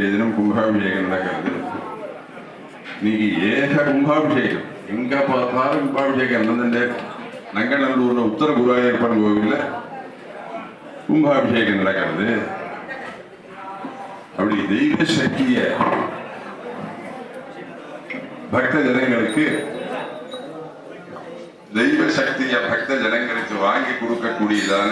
தினம் கும்பாபிஷேகம் நடக்கிறது. இன்னைக்கு ஏக கும்பாபிஷேகம். எங்க பார்த்தாலும் கும்பாபிஷேகம் நடந்துட்டே இருக்கு. நங்கநல்லூர்ல உத்தர குருவாயூரப்பன் கோவில்ல கும்பாபிஷேகம் நடக்கிறது. அப்படி தெய்வ சக்திய பக்த ஜனங்களுக்கு தெய்வ சக்திய பக்த ஜனங்களுக்கு வாங்கி கொடுக்கக்கூடியதான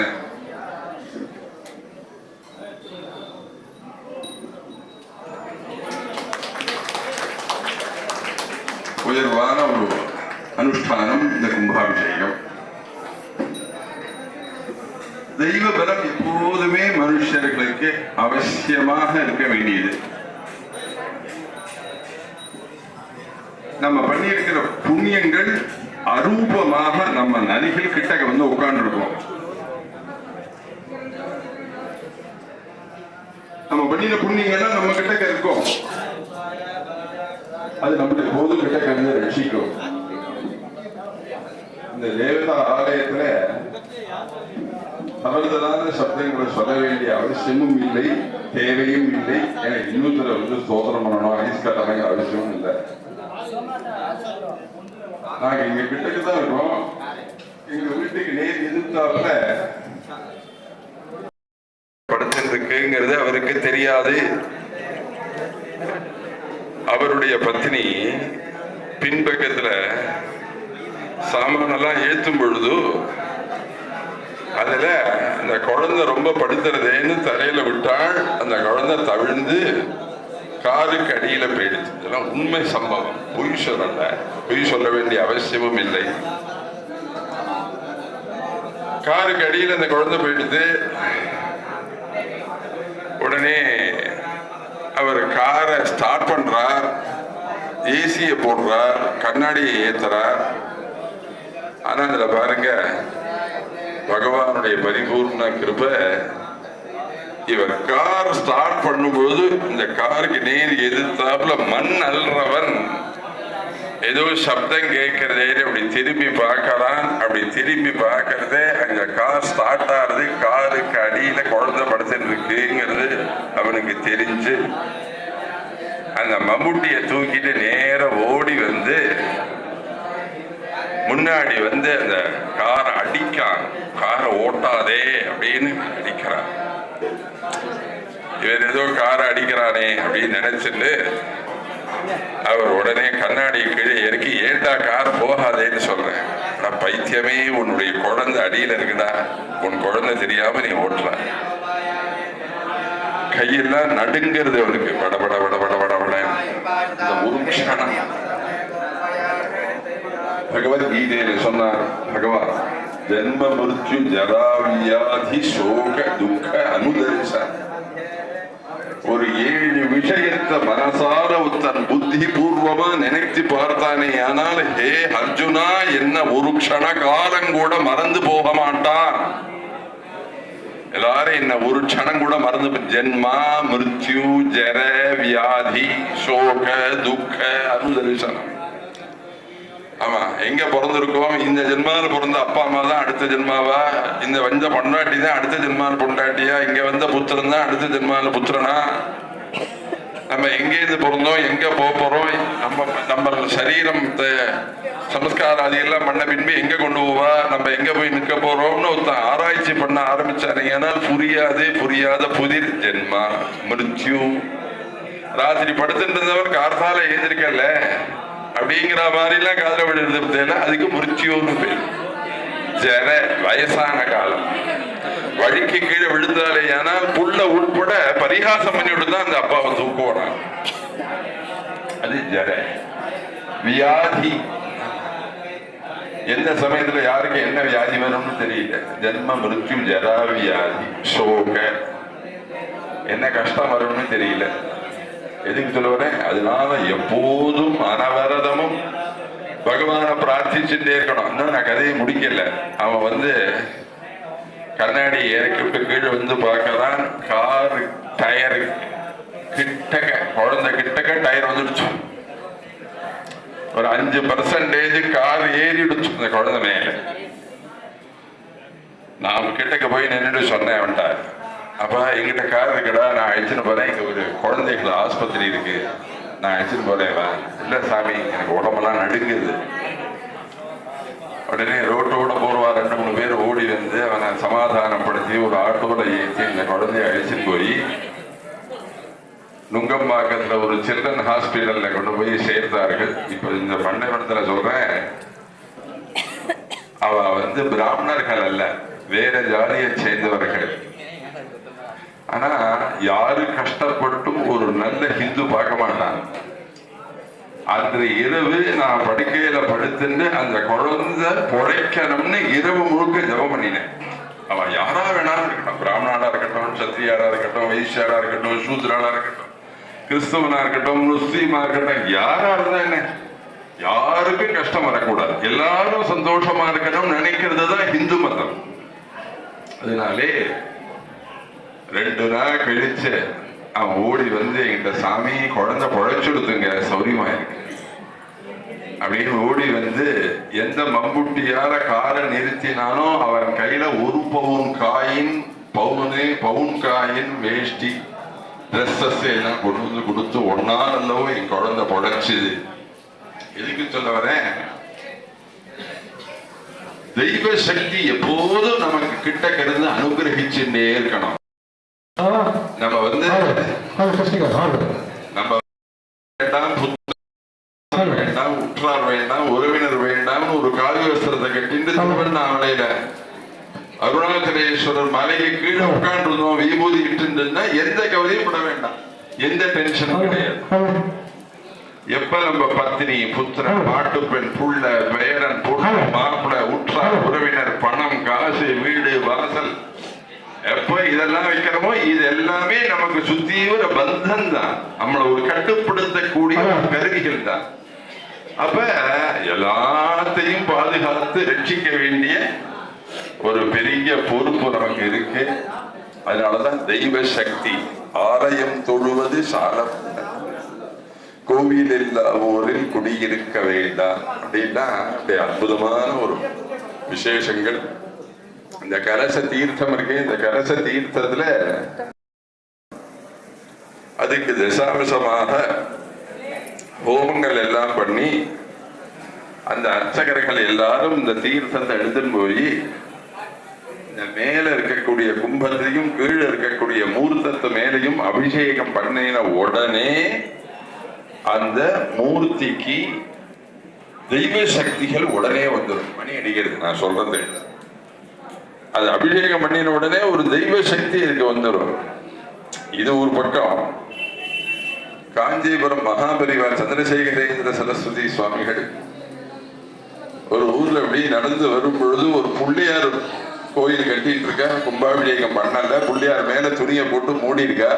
உயர்வான ஒரு அனுஷ்டானம் இந்த கும்பாபிஷேகம் தெய்வ பலம் எப்போதுமே மனுஷர்களுக்கு அவசியமாக இருக்க வேண்டியது நம்ம பண்ணியிருக்கிற புண்ணியங்கள் அரூபமாக நம்ம நரிகள் கிட்ட வந்து உட்கார்ந்து இருக்கோம் நம்ம பண்ணின புண்ணியங்கள்லாம் நம்ம கிட்ட இருக்கும் அது நம்முடைய போது கிட்ட கண்டு ரட்சிக்கும். இந்த தேவதா ஆலயத்துல தவறுதலான சப்தங்களை சொல்ல வேண்டிய அவசியமும் இல்லை தேவையும் இல்லை என இன்னொருத்தர வந்து சோதனம் பண்ணணும். ஐஸ் கட்டணுங்க அவசியமும் இல்லை. நாங்க எங்க கிட்டக்கு தான் இருக்கோம். எங்க வீட்டுக்கு நேர் எதிர்த்தாப்புல படுத்திருக்குங்கிறது அவருக்கு தெரியாது. அவருடைய பத்னி பின்பக்கத்துல சாமானெல்லாம் ஏத்தும் பொழுது அதுல அந்த குழந்தை ரொம்ப படுத்துறதேன்னு தரையில விட்டால் அந்த குழந்தை தவிழ்ந்து காருக்கு அடியில போயிடுச்சு இதெல்லாம் உண்மை சம்பவம். பொய் சொல்லல. பொய் சொல்ல வேண்டிய அவசியமும் இல்லை. காருக்கு அடியில அந்த குழந்தை போயிடுது. உடனே அவர் காரை ஸ்டார்ட் பண்றார் ஏசியை போடுறார் கண்ணாடியை ஏத்துறார். ஆனா அதுல பாருங்க பகவானுடைய பரிபூர்ண கிருபை இவர் கார் ஸ்டார்ட் பண்ணும்போது இந்த காருக்கு நேர் எதிர்த்தாப்புல மண் அல்றவன். ஏதோ சப்தம் கேட்கறதே அப்படி திரும்பி பார்க்கலாம் அப்படி திரும்பி பார்க்கறதே அங்க கார் ஸ்டார்ட் ஆகுது. காருக்கு அடியில குழந்தை படுத்துட்டு இருக்குங்கிறது அவனுக்கு தெரிஞ்சு அந்த மம்முட்டியை தூக்கிட்டு நேர ஓடி வந்து முன்னாடி வந்து அந்த காரை அடிக்கான். காரை ஓட்டாதே அப்படின்னு அடிக்கிறான். இவர் ஏதோ காரை அடிக்கிறானே அப்படின்னு நினைச்சிட்டு அவர் உடனே கண்ணாடி கீழே இறக்கி ஏண்டா கார் போகாதேன்னு சொல்றேன். நான் பைத்தியமே உன்னுடைய குழந்தை அடியில் இருக்குடா. உன் குழந்தை தெரியாம நீ ஓட்டுற. கையெல்லாம் நடுங்கிறது அவருக்கு. படபட படபட பட இந்த ஒரு க்ஷணம் பகவத்கீதையில சொன்னார் பகவான் ஜென்ம மிருத்யு ஜரா வியாதி சோக துக்க அனுதரிச ஒரு ஏழு விஷயத்தை மனசால் புத்தி பூர்வமா நினைத்து பார்த்தானே ஆனால் ஹே அர்ஜுனா என்ன ஒரு க்ஷண காலம் கூட மறந்து போக மாட்டான். எல்லாரும் என்ன ஒரு க்ஷணம் கூட மறந்து போ- ஜென்மா மிருத்யு ஜர வியாதி சோக துக்க அனுதரிசனம் ஆமா எங்க பிறந்திருக்கோம்? இந்த ஜென்மால பிறந்த அப்பா அம்மா தான் அடுத்த ஜென்மாவா? இந்த வந்த பொண்டாட்டி தான் அடுத்த ஜென்மாவில் பொண்டாட்டியா? இங்க வந்த புத்திரன் தான் அடுத்த ஜென்மாவில் புத்திரனா? நம்ம எங்க இருந்து பிறந்தோம் எங்க போக போறோம் நம்ம நம்ம சரீரம் சம்ஸ்காரம் சமஸ்காரம் எல்லாம் பண்ண பின்பு எங்க கொண்டு போவா நம்ம எங்க போய் நிற்க போறோம்னு ஒருத்தன் ஆராய்ச்சி பண்ண ஆரம்பிச்சாரு ஏன்னால் புரியாது புரியாத புதிர் ஜென்மா மிருத்யு. ராத்திரி படுத்துட்டு இருந்தவர் கார்த்தால எழுந்திருக்கல அப்படிங்கிற மாதிரி எல்லாம் காதல விடுறது அதுக்கு மிருத்யூன்னு பேர். ஜன வயசான காலம். வழிக்கு கீழே விழுந்தாலே ஆனால் புள்ள உட்பட பரிகாசம் பண்ணிவிட்டு தான் அந்த அப்பாவை தூக்குவான் அது ஜர வியாதி. எந்த சமயத்துல யாருக்கு என்ன வியாதி வரும்னு தெரியல. ஜென்ம மிருத்யு ஜரா வியாதி. சோக. என்ன கஷ்டம் வரும்னு தெரியல. எதுக்கு சொல்லுவேன் அதனால எப்போதும் அனவரதமும் பகவான பிரார்த்திச்சுட்டே இருக்கணும். இன்னும் நான் கதையை முடிக்கல. அவன் வந்து கண்ணாடி இறக்கி கீழே வந்து பார்க்கதான் கார் டயர் கிட்டக்க குழந்தை கிட்டக்க டயர் வந்துடுச்சு. ஒரு அஞ்சு பர்சன்டேஜ் கார் ஏறிடுச்சு இந்த குழந்தை மேல. நான் கிட்டக்க போய் நின்றுட்டு சொன்னேன் அவன்கிட்ட. அப்ப எங்கிட்ட கார் இருக்கடா நான் அழைச்சின்னு போறேன். இங்க ஒரு குழந்தைகள் ஆஸ்பத்திரி இருக்கு. நான் அழைச்சிட்டு போறேன் வா. இல்ல சாமி எனக்கு உடம்பெல்லாம் நடுங்குது. உடனே ரோட்டோட போறவா ரெண்டு மூணு பேர் ஓடி வந்து அவனை சமாதானப்படுத்தி ஒரு ஆட்டோல ஏற்றி இந்த குழந்தைய அழைச்சிட்டு போய் நுங்கம்பாக்கத்தில் ஒரு சில்ட்ரன் ஹாஸ்பிட்டலில் கொண்டு போய் சேர்த்தார்கள். இப்போ இந்த பண்ணைவனத்துல சொல்கிறேன் அவ வந்து பிராமணர்கள் அல்ல வேற ஜாதியை சேர்ந்தவர்கள். ஆனா யாரு கஷ்டப்பட்டும் ஒரு நல்ல ஹிந்து பார்க்க மாட்டான். அன்று இரவு நான் படுக்கையில படுத்துன்னு அந்த குழந்தை பொழைக்கணும்னு இரவு முழுக்க ஜபம் பண்ணினேன். அவன் யாரா வேணாலும் இருக்கட்டும். பிராமணாடா இருக்கட்டும் சத்திரியாரா இருக்கட்டும் வைசியாரா இருக்கட்டும் சூத்ராடா இருக்கட்டும் கிறிஸ்தவனா இருக்கட்டும் முஸ்லீமா இருக்கட்டும் யாரா இருந்தா என்ன? யாருக்கும் கஷ்டம் வரக்கூடாது. எல்லாரும் சந்தோஷமா இருக்கணும் நினைக்கிறது தான் இந்து மதம். அதனாலே ரெண்டு நாள் கழிச்சு அவன் ஓடி வந்து எங்கிட்ட சாமி குழந்த பொழைச்சுடுத்துங்க சௌரியமா இருக்கு. அப்படின்னு ஓடி வந்து எந்த மம்புட்டியார காரை நிறுத்தினாலும் அவன் கையில ஒரு பவுன் காயின் பவுனு பவுன் காயின் வேஷ்டி ட்ரெஸ்ஸஸ் எல்லாம் கொண்டு வந்து கொடுத்து ஒன்னா அல்லவோ என் குழந்தை பொழைச்சுது எதுக்கு சொல்ல வரேன்? தெய்வ சக்தி எப்போதும் நமக்கு கிட்ட கிடந்து அனுகிரகிச்சுட்டே இருக்கணும். நம்ம வந்து நம்ம வேண்டாம் வேண்டாம் உற்றார் வேண்டாம் உறவினர் வேண்டாம் ஒரு காவி வஸ்திரத்தை கட்டிட்டு திருவண்ணாமலையில அருணாச்சலேஸ்வரர் மலைக்கு கீழே உட்கார்ந்து விபூதி இட்டுன்னா எந்த கவலையும் பட வேண்டாம். எந்த டென்ஷனும் கிடையாது. எப்ப நம்ம பத்தினி புத்திரன் மாட்டுப்பெண் புள்ள பேரன் பொண்ணு மாப்பிள உற்றார் உறவினர் பணம் காசு வீடு வாசல் எப்ப இதெல்லாம் வைக்கிறோமோ இது எல்லாமே நமக்கு சுத்தீவிர பந்தம் தான். நம்மளை ஒரு கட்டுப்படுத்தக்கூடிய ஒரு கருவிகள் தான். அப்ப எல்லாத்தையும் பாதுகாத்து ரட்சிக்க வேண்டிய ஒரு பெரிய பொறுப்பு நமக்கு இருக்கு. அதனாலதான் தெய்வ சக்தி ஆலயம் தொழுவது சாலம் கோவில் இல்லா ஊரில் குடியிருக்க வேண்டாம். அப்படின்னா அப்படி அற்புதமான ஒரு விசேஷங்கள். இந்த கலச தீர்த்தம் இருக்கு இந்த கலச தீர்த்தத்துல அதுக்கு திசாவசமாக ஹோமங்கள் எல்லாம் பண்ணி அந்த அர்ச்சகர்கள் எல்லாரும் இந்த தீர்த்தத்தை எடுத்துன்னு போய் இந்த மேல இருக்கக்கூடிய கும்பத்தையும் கீழே இருக்கக்கூடிய மூர்த்தத்து மேலையும் அபிஷேகம் பண்ணின உடனே அந்த மூர்த்திக்கு தெய்வ சக்திகள் உடனே வந்துடும் மணி அடிக்கிறது. நான் சொல்றது அது அபிஷேகம் பண்ணின உடனே ஒரு தெய்வ சக்தி இதுக்கு வந்துடும் இது ஒரு பக்கம். காஞ்சிபுரம் மகாபரிவார் சந்திரசேகரேந்திர சரஸ்வதி சுவாமிகள் ஒரு ஊர்ல அப்படி நடந்து வரும் பொழுது ஒரு புள்ளியார் கோயில் கட்டிட்டு இருக்கா கும்பாபிஷேகம் பண்ணல. புள்ளியார் மேல துணியை போட்டு மூடி இருக்கா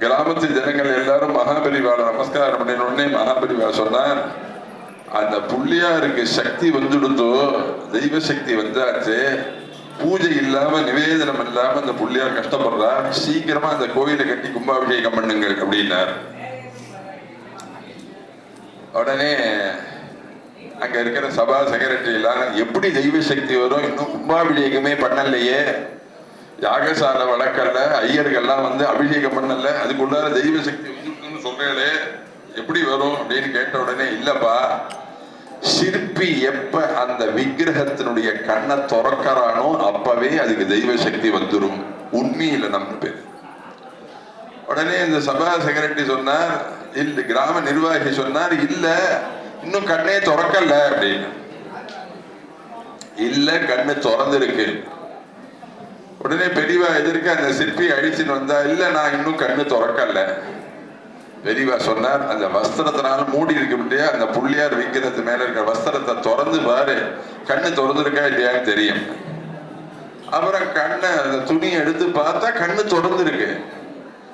கிராமத்து ஜனங்கள் எல்லாரும் மகாபரிவார நமஸ்காரம் பண்ணின உடனே மகாபரிவார் சொன்னார் அந்த புள்ளியாருக்கு சக்தி வந்துடுதோ? தெய்வ சக்தி வந்தாச்சு. பூஜை இல்லாம நிவேதனம் இல்லாம அந்த புள்ளியார் கஷ்டப்படுறா. சீக்கிரமா அந்த கோயிலை கட்டி கும்பாபிஷேகம் பண்ணுங்க அப்படின்னார். உடனே அங்க இருக்கிற சபா செக்ரட்டரி எல்லாம் எப்படி தெய்வ சக்தி வரும்? இன்னும் கும்பாபிஷேகமே பண்ணலையே. யாகசாலை வழக்கல்ல ஐயர்கள்லாம் வந்து அபிஷேகம் பண்ணல. அதுக்குள்ளார தெய்வ சக்தி வந்து சொல்றேளே எப்படி வரும்? அப்படின்னு கேட்ட உடனே இல்லப்பா. சிற்பி எப்ப அந்த விக்கிரகத்தினுடைய கண்ணை திறக்கறானோ அப்பவே அதுக்கு தெய்வ சக்தி வந்துடும் உண்மையில நம்பு உடனே இந்த சபா செக்ரட்டரி சொன்னார் இல்ல கிராம நிர்வாகி சொன்னார் இல்ல இன்னும் கண்ணே திறக்கல அப்படின்னு. இல்ல கண்ணு திறந்திருக்கு. உடனே பெரியவா எதிர்க்க அந்த சிற்பி அழிச்சுன்னு வந்தா இல்ல நான் இன்னும் கண்ணு திறக்கல. தெளிவா சொன்னார் அந்த வஸ்திரத்தினால மூடி இருக்க முடியா அந்த புள்ளியார் விக்கிறது மேல இருக்கிற வஸ்திரத்தை திறந்து பாரு. கண்ணு திறந்துருக்கா இல்லையான்னு தெரியும். அப்புறம் கண்ணை அந்த துணியை எடுத்து பார்த்தா கண்ணு திறந்துருக்கு.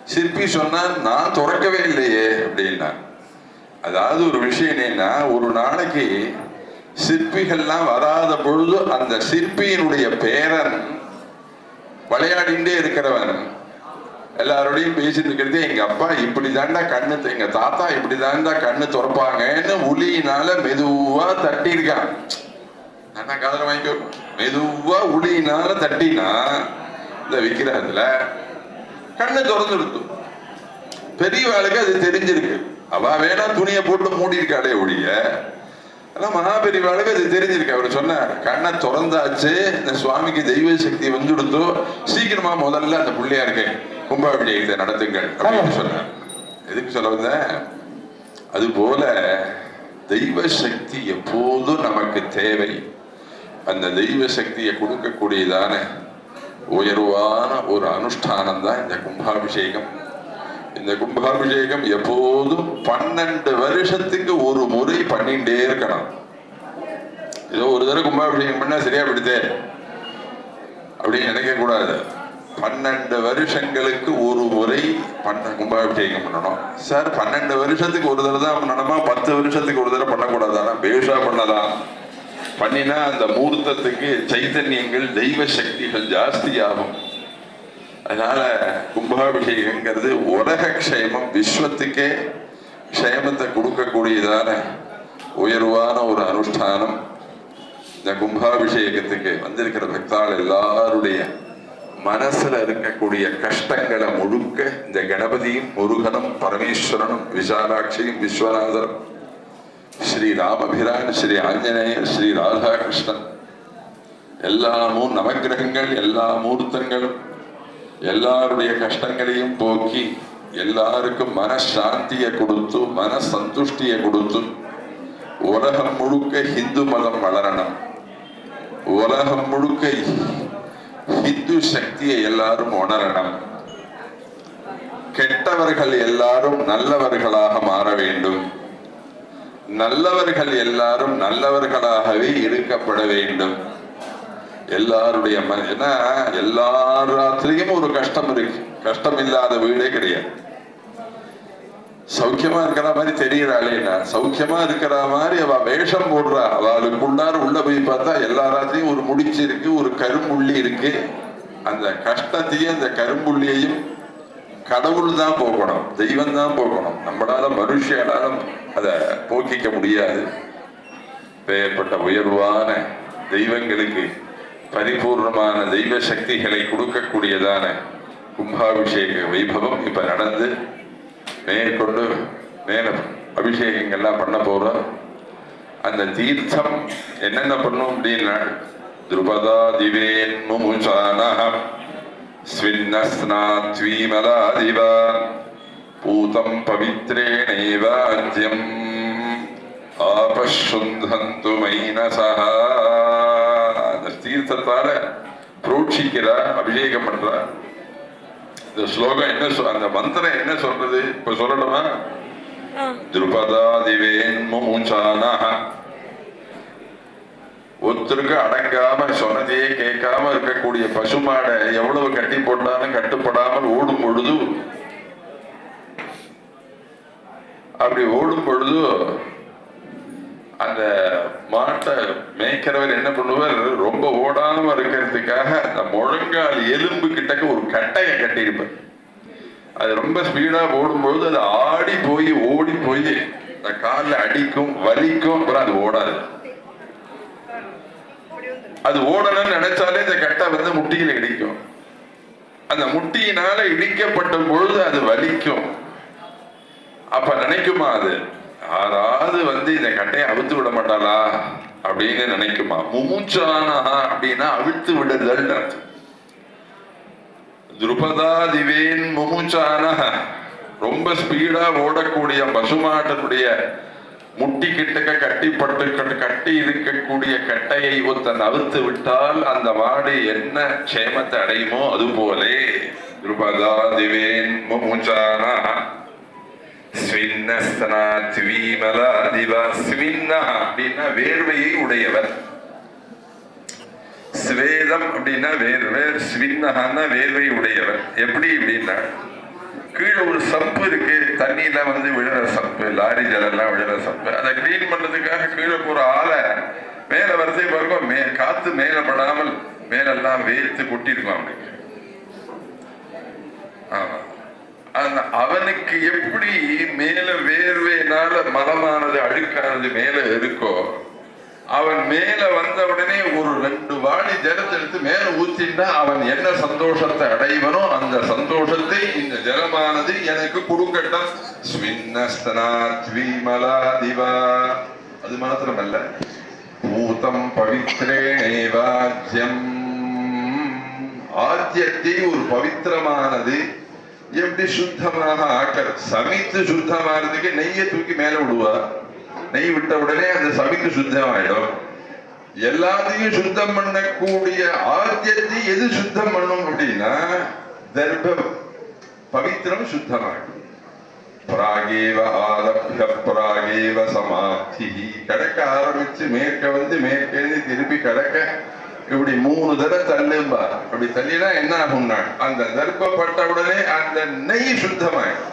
சிற்பி சொன்னார் நான் திறக்கவே இல்லையே அப்படின்னா அதாவது ஒரு விஷயம் என்னன்னா ஒரு நாளைக்கு சிற்பிகள்லாம் வராத பொழுது அந்த சிற்பியினுடைய பேரன் விளையாடிண்டே இருக்கிறவன் எல்லாரோடையும் பேசிட்டு இருக்கிறது எங்க அப்பா இப்படி தாண்டா கண்ணு எங்க தாத்தா இப்படி தாண்டா கண்ணு திறப்பாங்கன்னு உளியினால மெதுவா தட்டி இருக்கான் நான் காதல வாங்கிக்கோ மெதுவா உளியினால தட்டினா இந்த விக்கிரகத்துல கண்ணு திறந்து பெரியவாளுக்கு அது தெரிஞ்சிருக்கு. அவ வேணா துணியை போட்டு மூடி இருக்காளே ஒழிய ஆனா மகாபெரிவாளுக்கு அது தெரிஞ்சிருக்கு. அவர் சொன்னார் கண்ணை திறந்தாச்சு இந்த சுவாமிக்கு தெய்வ சக்தி வந்துடுத்தோ சீக்கிரமா முதல்ல அந்த பிள்ளையா இருக்கேன் கும்பாபிஷேகத்தை நடத்துங்கள் அப்படின்னு சொன்னார் எதுக்கு சொல்ல வந்தேன் அது போல தெய்வ சக்தி எப்போதும் நமக்கு தேவை. அந்த தெய்வ சக்தியை கொடுக்கக்கூடியதான உயர்வான ஒரு அனுஷ்டானம் தான் இந்த கும்பாபிஷேகம். இந்த கும்பாபிஷேகம் எப்போதும் பன்னெண்டு வருஷத்துக்கு ஒரு முறை பண்ணிட்டே இருக்கணும். ஏதோ ஒரு தடவை கும்பாபிஷேகம் பண்ணா சரியா விடுதே அப்படின்னு நினைக்க கூடாது பன்னெண்டு வருஷங்களுக்கு ஒரு முறை பண்ண கும்பாபிஷேகம் பண்ணணும். சார் பன்னெண்டு வருஷத்துக்கு ஒரு தடவை தான் பண்ணணுமா? பத்து வருஷத்துக்கு ஒரு தடவை பண்ணக்கூடாதானா பேஷா பண்ணலாம். பண்ணினா அந்த மூர்த்தத்துக்கு சைத்தன்யங்கள் தெய்வ சக்திகள் ஜாஸ்தியாகும். அதனால கும்பாபிஷேகங்கிறது உலக க்ஷேமம் விஸ்வத்துக்கே க்ஷேமத்தை கொடுக்கக்கூடியதான உயர்வான ஒரு அனுஷ்டானம். இந்த கும்பாபிஷேகத்துக்கு வந்திருக்கிற பக்தாள் எல்லாருடைய மனசுல இருக்கக்கூடிய கஷ்டங்களை முழுக்க இந்த கணபதியும் முருகனும் பரமேஸ்வரனும் விசாலாட்சியும் விஸ்வநாதரும் ஸ்ரீ ராமபிரான் ஸ்ரீ ஆஞ்சநேயர் ஸ்ரீ ராதாகிருஷ்ணன் எல்லா எல்லாமும் நவகிரகங்கள் எல்லா மூர்த்தங்களும் எல்லாருடைய கஷ்டங்களையும் போக்கி எல்லாருக்கும் மனசாந்தியை கொடுத்து மன சந்துஷ்டியை கொடுத்து உலகம் முழுக்க ஹிந்து மதம் வளரணும். உலகம் முழுக்க ஹிந்து சக்தியை எல்லாரும் உணரணும். கெட்டவர்கள் எல்லாரும் நல்லவர்களாக மாற வேண்டும். நல்லவர்கள் எல்லாரும் நல்லவர்களாகவே இருக்கப்பட வேண்டும். எல்லாருடைய ஏன்னா எல்லா ராத்திரியும் ஒரு கஷ்டம் இருக்கு. கஷ்டம் இல்லாத வீடே கிடையாது. சௌக்கியமா இருக்கிற மாதிரி தெரியறாளேன்னா சௌக்கியமா இருக்கிற மாதிரி அவ வேஷம் போடுறா. அவளுக்குள்ளார உள்ள போய் பார்த்தா எல்லா ராத்திரியும் ஒரு முடிச்சு இருக்கு ஒரு கரும்புள்ளி இருக்கு. அந்த கஷ்டத்தையும் அந்த கரும்புள்ளியையும் கடவுள் தான் போகணும் தெய்வம் தான் போகணும் நம்மளால மனுஷனால அதை போக்கிக்க முடியாது. பெயர்பட்ட உயர்வான தெய்வங்களுக்கு பரிபூர்ணமான தெய்வ சக்திகளை கொடுக்கக்கூடியதான கும்பாபிஷேக வைபவம் இப்ப நடந்து மேற்கொண்டு மேல அபிஷேகங்கள்லாம் பண்ண போறோம். அந்த தீர்த்தம் என்னென்ன பண்ணும் அப்படின்னா திருபதா திவேன் முமுசானஹம் ஸ்வின்னஸ்னாத்வீமலாதிவா பூதம் பவித்ரேணைவ ஆபசுந்தந்து மைனசஹ அந்த தீர்த்தத்தால புரோட்சிக்கிறா அபிஷேகம் பண்றா இந்த ஸ்லோகம் என்ன அந்த மந்திரம் என்ன சொல்றது? இப்ப சொல்லணுமா? திருபதாதிவேன் முமுச்சானஹ ஒருத்தருக்கு அடங்காம சொன்னதையே கேட்காம இருக்கக்கூடிய பசுமாடை எவ்வளவு கட்டி போட்டாலும் கட்டுப்படாமல் ஓடும் பொழுது அப்படி ஓடும் பொழுது அந்த மாட்டை மேய்க்கிறவர் என்ன பண்ணுவார்? ரொம்ப ஓடாம இருக்கிறதுக்காக அந்த முழங்கால் எலும்பு கிட்டக்க ஒரு கட்டையை கட்டியிருப்பார். அது ரொம்ப ஸ்பீடா ஓடும்பொழுது அது ஆடி போய் ஓடி போய் அந்த காலில் அடிக்கும் வலிக்கும் அப்புறம் அது ஓடாது. அது ஓடணும்னு நினைச்சாலே இந்த கட்டை வந்து முட்டியில இடிக்கும். அந்த முட்டியினால இடிக்கப்பட்ட பொழுது அது வலிக்கும். அப்ப நினைக்குமா அது? யாராவது வந்து இந்த கட்டையை அவிழ்த்து விட மாட்டாளா அப்படின்னு நினைக்குமா? முமுச்சானா அப்படின்னா அவிழ்த்து விடுதல் துருபதா திவேன் முமுச்சான. ரொம்ப ஸ்பீடா ஓடக்கூடிய பசுமாட்டனுடைய முட்டி கிட்டக்க கட்டிப்பட்டு கட்டி இருக்கக்கூடிய கட்டையை ஒருத்தன் அவிழ்த்து விட்டால் அந்த மாடு என்ன க்ஷேமத்தை அடையுமோ அது போலே துருபதா திவேன் முமுச்சானா. அப்படின்னா வேர்வையை உடையவர். ஸ்வேதம் அப்படின்னா வேர்வை ஸ்வின்னஹான்னா வேர்வை உடையவர். எப்படி அப்படின்னா கீழே ஒரு சப்பு இருக்கு தண்ணியில வந்து விழுற சப்பு லாரி ஜலெல்லாம் விழுற சப்பு. அதை கிளீன் பண்றதுக்காக கீழே போற ஆளை மேல வரதே பாருங்க மே காத்து மேல படாமல் மேலெல்லாம் வேர்த்து கொட்டிருக்கும் அவனுக்கு. ஆமா. அவனுக்கு எப்படி மேல வேர்வையினால மலமானது அழுக்கானது மேல இருக்கோ அவன் மேல வந்த உடனே ஒரு ரெண்டு வாடி ஜலத்தை எடுத்து மேல ஊத்தினா அவன் என்ன சந்தோஷத்தை அடைவனோ அந்த சந்தோஷத்தை இந்த ஜலமானது எனக்கு கொடுக்கட்டும். ஸ்வின்னஸ்தனாத்விமலாதிவா. அது மாத்திரமல்ல. பூதம் பவித்ரேவாஜ்யம் ஆத்தியத்தை ஒரு பவித்திரமானது எப்படி சுத்தமாக ஆக்கர் சமைத்து சுத்தமானதுக்கு நெய்யை தூக்கி மேல விடுவா நெய் விட்ட உடனே அந்த சமைத்து சுத்தமாயிடும் எல்லாத்தையும் சுத்தம் பண்ணக்கூடிய ஆத்தியத்தை எது சுத்தம் பண்ணும் அப்படின்னா தர்ப்பம் பவித்திரம் சுத்தமாகும் பிராகேவ ஆரப்ய பிராகேவ சமாப்தி கடக்க ஆரம்பிச்சு மேற்க வந்து மேற்கேந்து திருப்பி கடக்க இப்படி மூணு தடவை தள்ளும்பா. அப்படி தள்ளினா என்ன ஆகும்னா அந்த தர்ப்பப்பட்ட உடனே அந்த நெய் சுத்தமாயிடும்.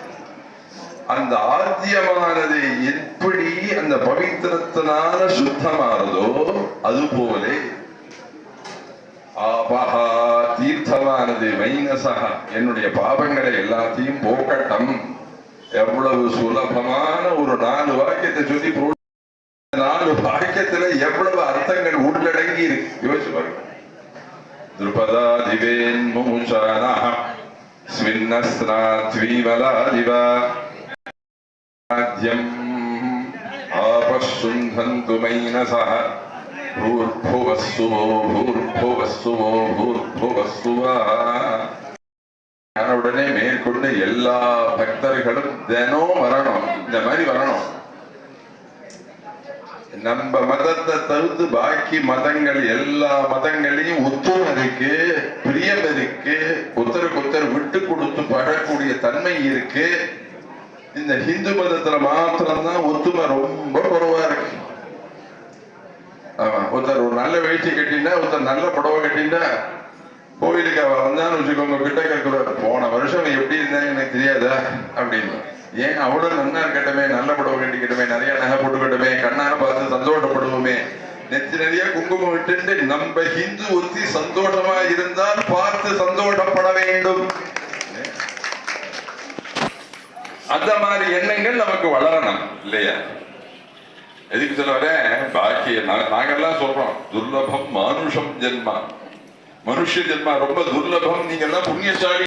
அந்த ஆத்தியமானது எப்படி அந்த பவித்திரத்தினால சுத்தமானதோ அது போலே. ஆபஹா தீர்த்தமானது மைனசா என்னுடைய பாவங்களை எல்லாத்தையும் போக்கட்டம். எவ்வளவு சுலபமான ஒரு நாலு வாக்கியத்தை சொல்லி நாலு வாக்கியத்துல எவ்வளவு அர்த்தங்கள் உள்ளடங்கி இருக்கு யோசிச்சு பாருங்க. திருபதாதிவேன் முமுஷானா ஸ்வின்னஸ்னாத்வீவலாதிவா ராஜ்யம் ஆபசுந்தந்து மைனசः பூர்புவஸ்ஸுவோ பூர்புவஸ்ஸுவோ பூர்புவஸ்ஸுவா உடனே மேற்கொண்டு எல்லா பக்தர்களும் தினம் வரணும். இந்த மாதிரி வரணும். நம்ம மதத்தை தவிர்த்து பாக்கி மதங்கள் எல்லா மதங்களையும் ஒத்துமை இருக்கு பிரியம் இருக்கு ஒருத்தருக்கு ஒருத்தர் விட்டு கொடுத்து பழக்கூடிய தன்மை இருக்கு. இந்த ஹிந்து மதத்துல மாத்திரம்தான் ஒத்துமை ரொம்ப குறவா இருக்கு. ஆமா ஒருத்தர் ஒரு நல்ல வேஷ்டி கட்டினா ஒருத்தர் நல்ல புடவை கட்டினா கோவிலுக்கு அவ வந்தான்னு வச்சுக்கோங்க கிட்ட கேட்கிற போன வருஷம் எப்படி இருந்தாங்க எனக்கு தெரியாதா? அப்படின்னு. ஏன் அவ்வளவு நன்னா இருக்கட்டுமே நல்ல புடவை கட்டிக்கட்டுமே நிறைய நகை போட்டுக்கட்டுமே கண்ணார பார்த்து சந்தோஷப்படுவோமே. நெத்தி நிறைய குங்குமம் விட்டுட்டு நம்ம ஹிந்து ஒத்தி சந்தோஷமா இருந்தால் பார்த்து சந்தோஷப்பட வேண்டும். அந்த மாதிரி எண்ணங்கள் நமக்கு வளரணும் இல்லையா? எதுக்கு சொல்ல வரேன் பாக்கி நாங்கெல்லாம் சொல்றோம் துர்லபம் மானுஷம் ஜென்மா. மனுஷ ஜென்மா ரொம்ப துர்லபம் நீங்க எல்லாம் புண்ணியசாலி.